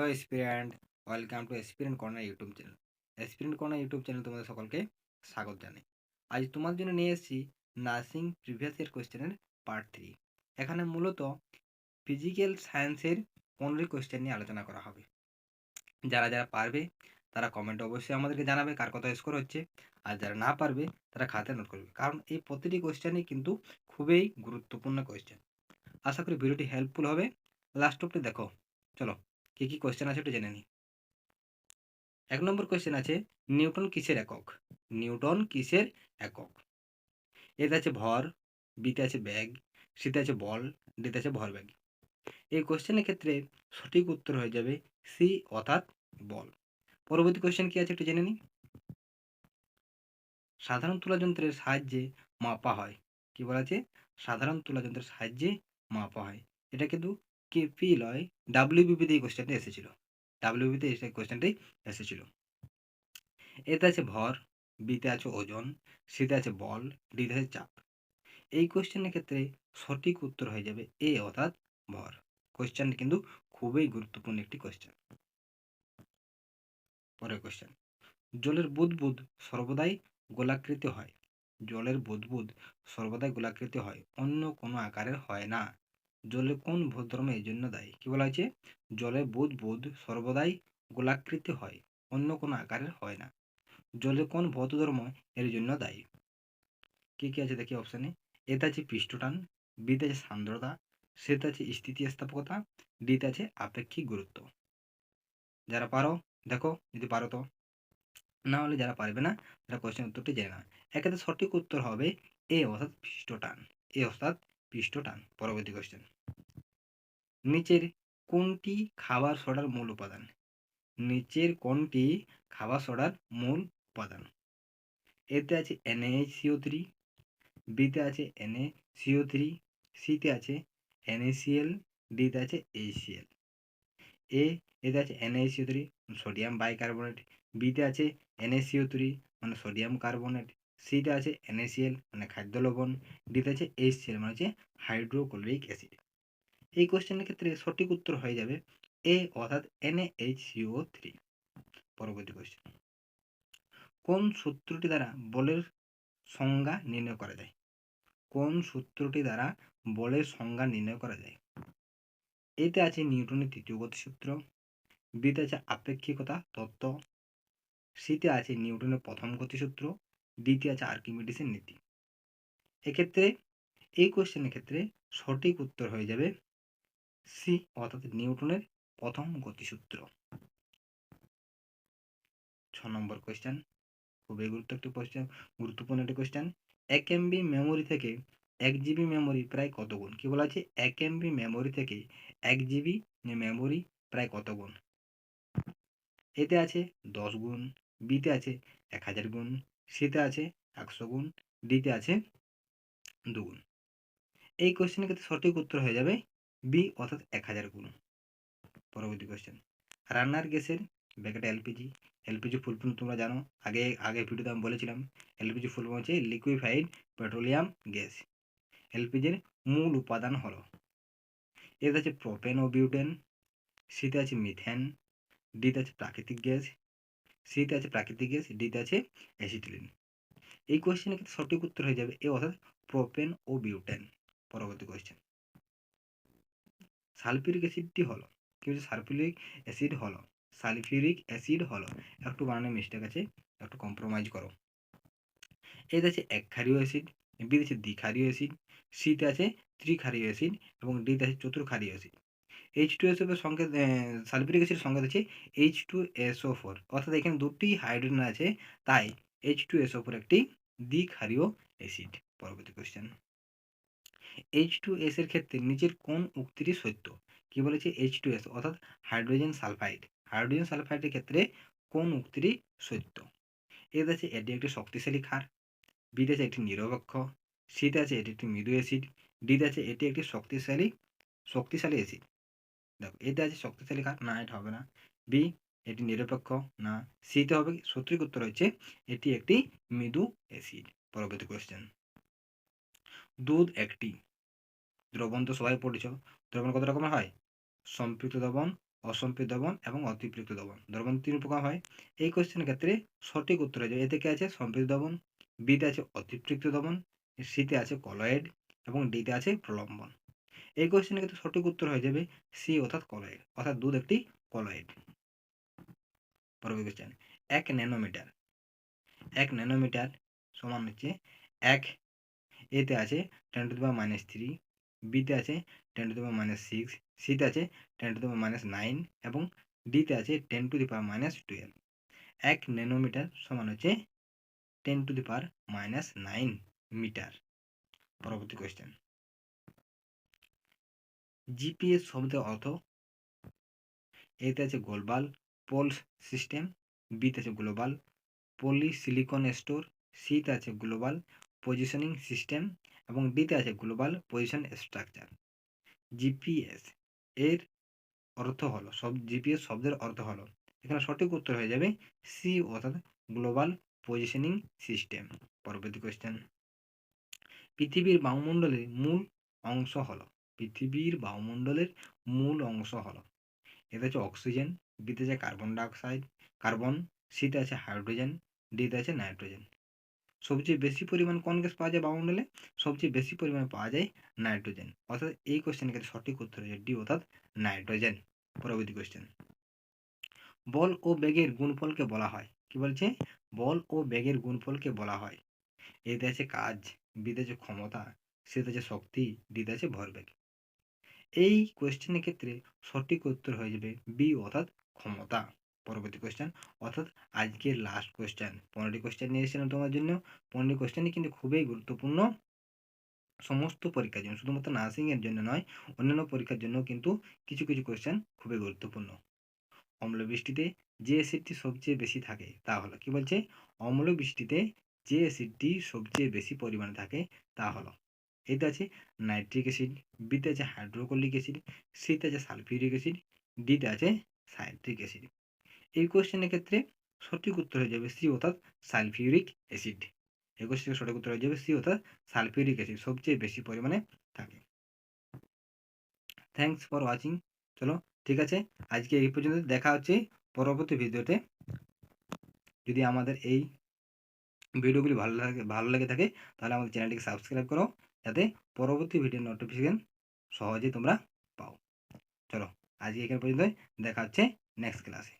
Hello aspirant welcome to aspirant corner YouTube channel aspirant corner YouTube channel তোমাদের সকলকে স্বাগত জানাই। আজ তোমার জন্য নিয়ে এসেছি নার্সিং প্রিভিয়াস ইয়ার কোয়েশ্চেনের পার্ট থ্রি এখানে মূলত ফিজিক্যাল সায়েন্সের পনেরোই কোয়েশ্চেন নিয়ে আলোচনা করা হবে। যারা যারা পারবে, তারা কমেন্টে অবশ্যই আমাদেরকে জানাবে কার কত স্কোর হচ্ছে। আর যারা না পারবে, তারা খাতে নোট করবে। কারণ এই প্রতিটি কোয়েশ্চেনই কিন্তু খুবই গুরুত্বপূর্ণ কোয়েশ্চেন আশা করি ভিডিওটি হেল্পফুল হবে। লাস্ট অব্দি দেখো। চলো। কী কী কোয়েশ্চেন আছে একটু জেনে নিই। এক নম্বর কোয়েশ্চেন আছে, নিউটন কিসের একক? নিউটন কিসের একক? এতে আছে ভর বিতে আছে ব্যাগ সিতে আছে বল ডিতে আছে ভর ব্যাগ এই কোয়েশ্চেনের ক্ষেত্রে সঠিক উত্তর হয়ে যাবে সি অর্থাৎ বল। পরবর্তী কোয়েশ্চেন কি আছে একটু জেনে নিই? সাধারণ তুলা যন্ত্রের সাহায্যে মাপা হয়। কি বলা আছে? সাধারণ তুলা যন্ত্রের সাহায্যে মাপা হয়। এটা কিন্তু কে পি লয় ডাব্লিউবিপিতে এই কোয়েশ্চেনটা এসেছিল। ডাব্লিউবিতে এই কোয়েশ্চেনটাই এসেছিল। এতে আছে ভর বিতে আছে ওজন সিতে আছে বল ডিতে আছে চাপ। এই কোয়েশ্চেনের ক্ষেত্রে সঠিক উত্তর হয়ে যাবে এ অর্থাৎ ভর। কোয়েশ্চেনটি কিন্তু খুবই গুরুত্বপূর্ণ একটি কোয়েশ্চেন পরের কোয়েশ্চেন জলের বুদবুদ সর্বদাই গোলাকৃতি হয়। জলের বুদবুদ সর্বদাই গোলাকৃতি হয়, অন্য কোনো আকারের হয় না। জলে কোন ভূধর্ম এই জন্য দায়ী? কি বলা হয়েছে? জলে বুধ বুধ সর্বদাই গোলাকৃতি হয়, অন্য কোনো আকারের হয় না। জলে কোন ভৌত ধর্ম এর জন্য দায়ী? কি কি আছে দেখি অপশানে এতে আছে পৃষ্ঠটান, বিতে আছে সান্দ্রতা, সেতে আছে স্থিতিস্থাপকতা, ডিতে আছে আপেক্ষিক গুরুত্ব। যারা পারো, দেখো, যদি পারো তো। না হলে যারা পারবে না, তারা কোয়েশ্চেন উত্তরটি জেনে না এক্ষেত্রে সঠিক উত্তর হবে এ অর্থাৎ পৃষ্ঠটান। এ অর্থাৎ পৃষ্ঠটান, পরবর্তী কোয়েশ্চেন নিচের কোনটি খাবার সোডার মূল উপাদান? নিচের কোনটি খাবার সোডার মূল উপাদান? এতে আছে এনএইচসিও থ্রি বিতে আছে এনএসিও থ্রি সিতে আছে এনএসিএল ডিতে আছে এইচসিএল এ এতে আছে এনএইচসিও থ্রি সোডিয়াম বাইকার্বনেট বিতে আছে এনএসিও থ্রি মানে সোডিয়াম কার্বনেট সিতে আছে এনএসিএল মানে খাদ্য লবণ ডিতে আছে এইচসিএল মানে হচ্ছে হাইড্রোক্লোরিক অ্যাসিড এই কোশ্চেনের ক্ষেত্রে সঠিক উত্তর হয়ে যাবে এ অর্থাৎ এনএইচসিও থ্রি পরবর্তী কোশ্চেন কোন সূত্রটি দ্বারা বলের সংজ্ঞা নির্ণয় করা যায়? কোন সূত্রটি দ্বারা বলের সংজ্ঞা নির্ণয় করা যায়? এতে আছে নিউটনের তৃতীয় গতিসূত্র বিতে আছে আপেক্ষিকতা তত্ত্ব সিতে আছে নিউটনের প্রথম গতিসূত্র ডিতে আছে আর্কিমিডিসের নীতি। এক্ষেত্রে এই কোয়েশ্চেনের ক্ষেত্রে সঠিক উত্তর হয়ে যাবে সি অর্থাৎ নিউটনের প্রথম গতিসূত্র। ছ নম্বর কোয়েশ্চেন খুবই গুরুত্ব একটি কোয়েশ্চেন গুরুত্বপূর্ণ একটি কোয়েশ্চেন এক এমবি মেমোরি থেকে এক জিবি মেমোরি প্রায় কত গুণ? কি বলা আছে? এক এমবি মেমোরি থেকে এক জিবি মেমোরি প্রায় কত গুণ? এতে আছে দশ গুণ বিতে আছে এক হাজার গুণ সিতে আছে একশো গুণ, ডিতে আছে দুগুণ এই কোয়েশ্চেনের ক্ষেত্রে সঠিক উত্তর হয়ে যাবে বি অর্থাৎ এক হাজার গুণ। পরবর্তী কোয়েশ্চেন রান্নার গ্যাসের bracket LPG LPG full form তোমরা জানো, আগে আগে ভিডিওতে আমি বলেছিলাম এলপিজি ফুল ফর্ম হচ্ছে লিকুইফাইড পেট্রোলিয়াম গ্যাস এলপিজির মূল উপাদান হলো। এতে আছে প্রোপেন ও বিউটেন সিতে আছে মিথেন ডিতে আছে প্রাকৃতিক গ্যাস সিতে আছে, প্রাকৃতিক গ্যাস ডিতে আছে, অ্যাসিটিলিন। এই কোয়েশ্চেনের কিন্তু সঠিক উত্তর হয়ে যাবে, এ অর্থাৎ প্রোপেন ও বিউটেন পরবর্তী কোয়েশ্চেন সালফিউরিক অ্যাসিডটি হলো, কি হচ্ছে সালফিউরিক অ্যাসিড হলো সালফিউরিক অ্যাসিড হলো, একটু বানানোর মিস্টেক আছে, একটু কম্প্রোমাইজ করো। এতে আছে এক ক্ষারীয় অ্যাসিড বিতে আছে দ্বিক্ষারীয় অ্যাসিড সিতে আছে ত্রিক্ষারীয় অ্যাসিড এবং ডিতে আছে চতুর্ক্ষারীয় অ্যাসিড এইচ টু এসও সংকেত সালফিউরিক অ্যাসিড সংকেত আছে এইচ টু এসও ফোর অর্থাৎ এখানে দুটি হাইড্রোজেন আছে, তাই এইচ টু এসও ফোর একটি দ্বিক্ষারীয় অ্যাসিড। পরবর্তী কোয়েশ্চেন এইচ টু এস এর ক্ষেত্রে নিচের কোন উক্তিটি সত্য? কি বলেছে এইচ টু এস অর্থাৎ হাইড্রোজেন সালফাইড। হাইড্রোজেন সালফাইডের ক্ষেত্রে কোন উক্তিটি সত্য? এতে আছে, এটি একটি শক্তিশালী ক্ষার। বিতে আছে, একটি নিরপেক্ষ। সিতে আছে, এটি একটি মৃদু অ্যাসিড। ডিতে আছে, এটি একটি শক্তিশালী শক্তিশালী অ্যাসিড। দেখো এতে আছে শক্তিশালী ক্ষার না, এটা হবে না। বি এটি নিরপেক্ষ, না। সিতে হবে সঠিক উত্তর হচ্ছে এটি একটি মৃদু অ্যাসিড পরবর্তী কোয়েশ্চেন দুধ একটি। দ্রবণ তো সবাই পড়েছ। দ্রবণ কত রকমের হয়? সম্পৃক্ত দ্রবণ, অসম্পৃক্ত দ্রবণ এবং অতিপৃক্ত দ্রবণ। দ্রবণ তিন প্রকার হয়। এই কোয়েশ্চেনের ক্ষেত্রে সঠিক উত্তর হয়ে যাবে এতে কি আছে? সম্পৃক্ত দ্রবণ। বিতে আছে অতিপৃক্ত দ্রবণ। সিতে আছে কলয়েড এবং ডিতে আছে প্রলম্বন। এই কোশ্চেনের ক্ষেত্রে সঠিক উত্তর হয়ে যাবে সি অর্থাৎ কলয়েড অর্থাৎ দুধ একটি কলয়েড পরবর্তী কোশ্চেন এক ন্যানোমিটার এক ন্যানোমিটার সমান হচ্ছে এক এতে আছে ten to the power minus three বিতে আছে ten to the power minus six সিতে আছে ten to the power minus nine এবং ডিতে আছে ten to the power minus twelve এক ন্যানোমিটার সমান হচ্ছে ten to the power minus nine metre পরবর্তী কোয়েশ্চেন জিপিএস শব্দের অর্থ এতে আছে গ্লোবাল পোলস সিস্টেম বিতে আছে গ্লোবাল পলিসিলিকন স্টোর সিতে আছে গ্লোবাল পজিশনিং সিস্টেম এবং ডিতে আছে গ্লোবাল পজিশন স্ট্রাকচার জিপিএস এর অর্থ হলো, সব জিপিএস শব্দের অর্থ হলো, এখানে সঠিক উত্তর হয়ে যাবে সি অর্থাৎ গ্লোবাল পজিশনিং সিস্টেম পরবর্তী কোয়েশ্চেন পৃথিবীর বায়ুমণ্ডলের মূল অংশ হলো পৃথিবীর বায়ুমণ্ডলের মূল অংশ হলো। এতে আছে অক্সিজেন, বিতে আছে কার্বন ডাইঅক্সাইড, কার্বন, সিতে আছে হাইড্রোজেন, ডিতে আছে নাইট্রোজেন। সবচেয়ে বেশি পরিমাণ কোন গ্যাস পাওয়া যায় বায়ুমণ্ডলে? সবচেয়ে বেশি পরিমাণে পাওয়া যায় নাইট্রোজেন। অর্থাৎ এই কোশ্চেনের ক্ষেত্রে সঠিক উত্তর হচ্ছে ডি অর্থাৎ নাইট্রোজেন। পরবর্তী কোশ্চেন বল ও বেগের গুণফলকে বলা হয়। কি বলছে? বল ও বেগের গুণফলকে বলা হয়। এতে আছে কাজ, বিতে আছে ক্ষমতা, সিতে আছে শক্তি, ডিতে আছে ভরবেগ। এই কোয়েশ্চেনের ক্ষেত্রে সঠিক উত্তর হয়ে যাবে বি অর্থাৎ ক্ষমতা। পরবর্তী কোয়েশ্চেন অর্থাৎ আজকের লাস্ট কোয়েশ্চেন পনেরোটি কোয়েশ্চেন নিয়ে এসেছিলাম তোমার জন্য। পনেরোটি কোয়েশ্চেনই কিন্তু খুবই গুরুত্বপূর্ণ। সমস্ত পরীক্ষার জন্য, শুধুমাত্র নার্সিংয়ের জন্য নয়, অন্যান্য পরীক্ষার জন্য কিন্তু কিছু কিছু কোয়েশ্চেন খুবই গুরুত্বপূর্ণ। অম্ল বৃষ্টিতে যে অ্যাসিডটি সবচেয়ে বেশি থাকে, তা হলো, কি বলছে? অম্ল বৃষ্টিতে যে অ্যাসিডটি সবচেয়ে বেশি পরিমাণে থাকে, তা হলো এতে আছে নাইট্রিক অ্যাসিড, বিতে আছে হাইড্রোকলিক অ্যাসিড, সিতে আছে সালফিউরিক অ্যাসিড, ডিতে আছে সাইট্রিক অ্যাসিড। এই কোয়েশ্চেনের ক্ষেত্রে সঠিক উত্তর হয়ে যাবে সি অর্থাৎ সালফিউরিক অ্যাসিড। এই কোশ্চেনের সঠিক উত্তর হয়ে যাবে সি অর্থাৎ সালফিউরিক অ্যাসিড, সবচেয়ে বেশি পরিমাণে থাকে। থ্যাংকস ফর ওয়াচিং চলো, ঠিক আছে? আজকে এই পর্যন্ত দেখা হচ্ছে পরবর্তী ভিডিওতে। যদি আমাদের এই ভিডিওগুলি ভালো লাগে, ভালো লেগে থাকে, তাহলে আমাদের চ্যানেলটিকে সাবস্ক্রাইব করো। যাতে পরবর্তী ভিডিও নোটিফিকেশন সহজেই তোমরা পাও। চলো, আজকে এখানে পর্যন্ত দেখা হচ্ছে নেক্সট ক্লাসে